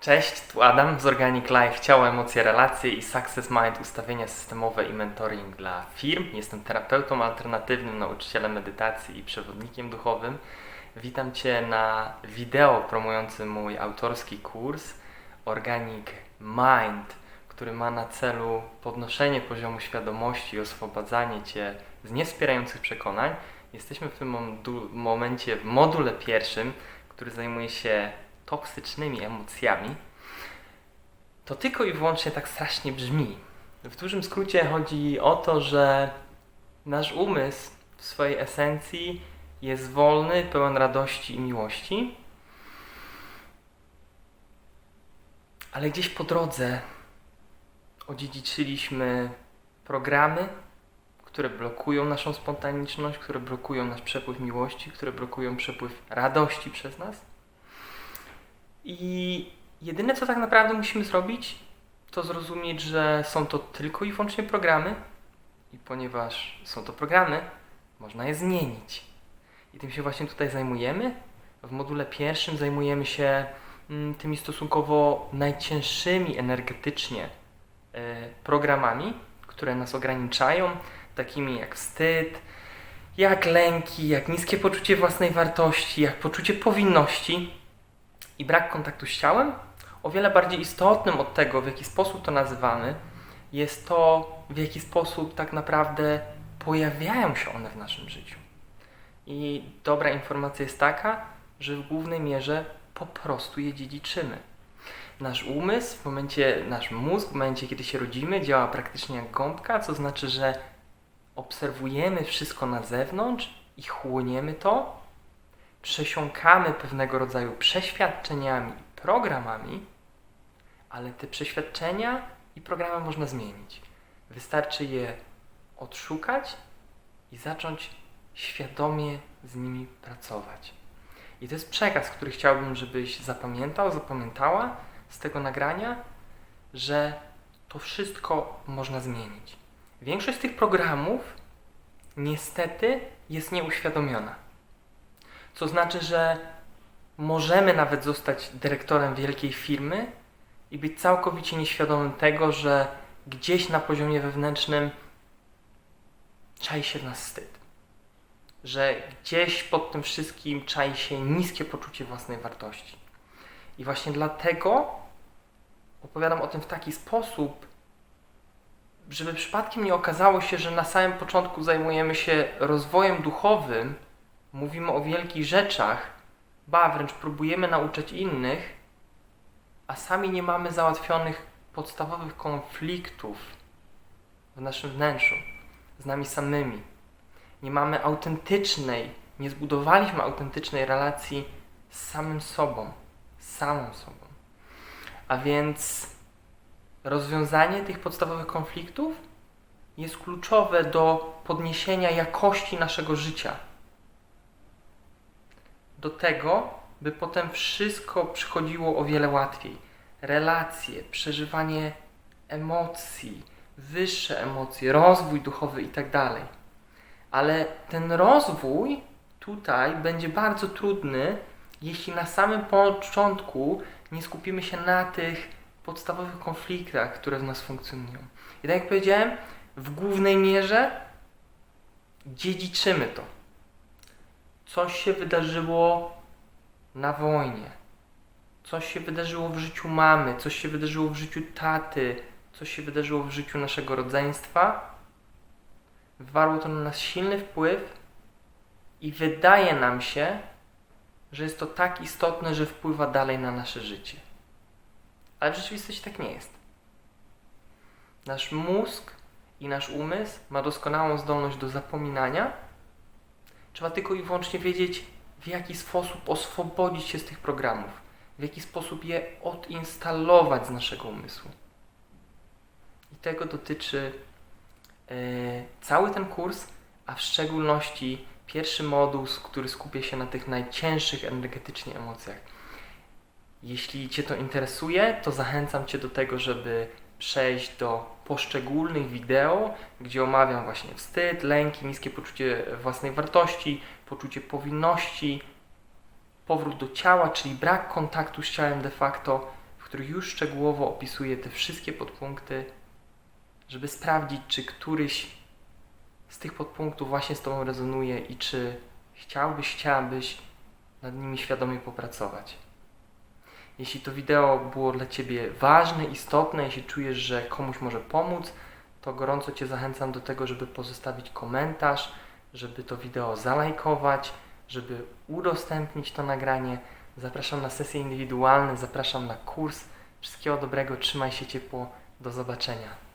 Cześć, tu Adam z Organic Life, ciało, emocje, relacje i Success Mind, ustawienia systemowe i mentoring dla firm. Jestem terapeutą alternatywnym, nauczycielem medytacji i przewodnikiem duchowym. Witam Cię na wideo promującym mój autorski kurs Organic Mind, który ma na celu podnoszenie poziomu świadomości i oswobadzanie Cię z niewspierających przekonań. Jesteśmy w tym momencie w module pierwszym, który zajmuje się toksycznymi emocjami, to tylko i wyłącznie tak strasznie brzmi. W dużym skrócie chodzi o to, że nasz umysł w swojej esencji jest wolny, pełen radości i miłości, ale gdzieś po drodze odziedziczyliśmy programy, które blokują naszą spontaniczność, które blokują nasz przepływ miłości, które blokują przepływ radości przez nas. I jedyne, co tak naprawdę musimy zrobić, to zrozumieć, że są to tylko i wyłącznie programy, i ponieważ są to programy, można je zmienić. I tym się właśnie tutaj zajmujemy. W module pierwszym zajmujemy się mm, tymi stosunkowo najcięższymi energetycznie e, programami, które nas ograniczają, takimi jak wstyd, jak lęki, jak niskie poczucie własnej wartości, jak poczucie powinności i brak kontaktu z ciałem, o wiele bardziej istotnym od tego, w jaki sposób to nazywamy, jest to, w jaki sposób tak naprawdę pojawiają się one w naszym życiu. I dobra informacja jest taka, że w głównej mierze po prostu je dziedziczymy. Nasz umysł, w momencie, nasz mózg, w momencie, kiedy się rodzimy, działa praktycznie jak gąbka, co znaczy, że obserwujemy wszystko na zewnątrz i chłoniemy to, przesiąkamy pewnego rodzaju przeświadczeniami i programami, ale te przeświadczenia i programy można zmienić. Wystarczy je odszukać i zacząć świadomie z nimi pracować. I to jest przekaz, który chciałbym, żebyś zapamiętał, zapamiętała z tego nagrania, że to wszystko można zmienić. Większość z tych programów niestety jest nieuświadomiona. Co znaczy, że możemy nawet zostać dyrektorem wielkiej firmy i być całkowicie nieświadomym tego, że gdzieś na poziomie wewnętrznym czai się w nas wstyd. Że gdzieś pod tym wszystkim czai się niskie poczucie własnej wartości. I właśnie dlatego opowiadam o tym w taki sposób, żeby przypadkiem nie okazało się, że na samym początku zajmujemy się rozwojem duchowym, mówimy o wielkich rzeczach, ba wręcz próbujemy nauczać innych, a sami nie mamy załatwionych podstawowych konfliktów w naszym wnętrzu, z nami samymi. Nie mamy autentycznej, nie zbudowaliśmy autentycznej relacji z samym sobą, z samą sobą. A więc rozwiązanie tych podstawowych konfliktów jest kluczowe do podniesienia jakości naszego życia. Do tego, by potem wszystko przychodziło o wiele łatwiej. Relacje, przeżywanie emocji, wyższe emocje, rozwój duchowy itd. Ale ten rozwój tutaj będzie bardzo trudny, jeśli na samym początku nie skupimy się na tych podstawowych konfliktach, które w nas funkcjonują. I tak jak powiedziałem, w głównej mierze dziedziczymy to. Coś się wydarzyło na wojnie, coś się wydarzyło w życiu mamy, coś się wydarzyło w życiu taty, coś się wydarzyło w życiu naszego rodzeństwa. Wywarło to na nas silny wpływ i wydaje nam się, że jest to tak istotne, że wpływa dalej na nasze życie. Ale w rzeczywistości tak nie jest. Nasz mózg i nasz umysł ma doskonałą zdolność do zapominania. Trzeba tylko i wyłącznie wiedzieć, w jaki sposób oswobodzić się z tych programów, w jaki sposób je odinstalować z naszego umysłu. I tego dotyczy e, cały ten kurs, a w szczególności pierwszy moduł, który skupia się na tych najcięższych energetycznie emocjach. Jeśli Cię to interesuje, to zachęcam Cię do tego, żeby przejść do poszczególnych wideo, gdzie omawiam właśnie wstyd, lęki, niskie poczucie własnej wartości, poczucie powinności, powrót do ciała, czyli brak kontaktu z ciałem de facto, w który już szczegółowo opisuje te wszystkie podpunkty, żeby sprawdzić, czy któryś z tych podpunktów właśnie z Tobą rezonuje i czy chciałbyś, chciałabyś nad nimi świadomie popracować. Jeśli to wideo było dla Ciebie ważne, istotne, jeśli czujesz, że komuś może pomóc, to gorąco Cię zachęcam do tego, żeby pozostawić komentarz, żeby to wideo zalajkować, żeby udostępnić to nagranie. Zapraszam na sesje indywidualne, zapraszam na kurs. Wszystkiego dobrego, trzymaj się ciepło, do zobaczenia.